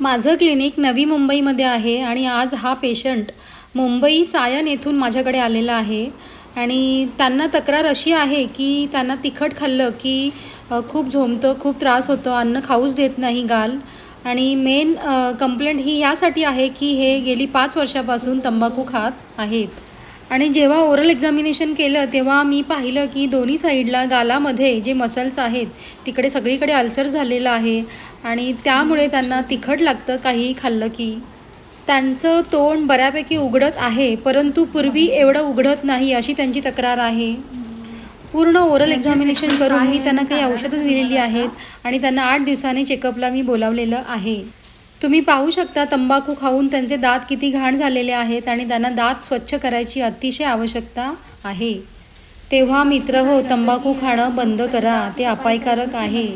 माझं क्लिनिक नवी मुंबईमध्ये आहे आणि आज हा पेशंट मुंबई सायन येथून माझ्याकडे आलेला आहे. आणि त्यांना तक्रार अशी आहे की त्यांना तिखट खाल्लं की खूप झोमतं खूप त्रास होतो अन्न खाऊच देत नाही गाल. आणि मेन कंप्लेंट ही ह्यासाठी आहे की हे गेली पाच वर्षापासून तंबाखू खात आहेत. आणि जेव्हा ओरल एक्झामिनेशन केलं तेव्हा मी पाहिलं की दोन्ही साईडला गालामध्ये जे मसल्स आहेत तिकडे सगळीकडे अल्सर झालेलं आहे आणि त्यामुळे त्यांना तिखट लागतं काही खाल्लं की. त्यांचं तोंड बऱ्यापैकी उघडत आहे परंतु पूर्वी एवढं उघडत नाही अशी त्यांची तक्रार आहे. पूर्ण ओरल एक्झामिनेशन करून मी त्यांना काही औषधं दिलेली आहेत आणि त्यांना आठ दिवसांनी चेकअपला मी बोलावलेलं आहे. तुम्ही पाहू शकता तंबाखू खाऊन त्यांचे दात किती घाण झालेले आहेत आणि त्यांना दात स्वच्छ करायची अतिशय आवश्यकता आहे. तेव्हा मित्र हो तंबाखू खाणं बंद करा. ते अपायकारक आहे.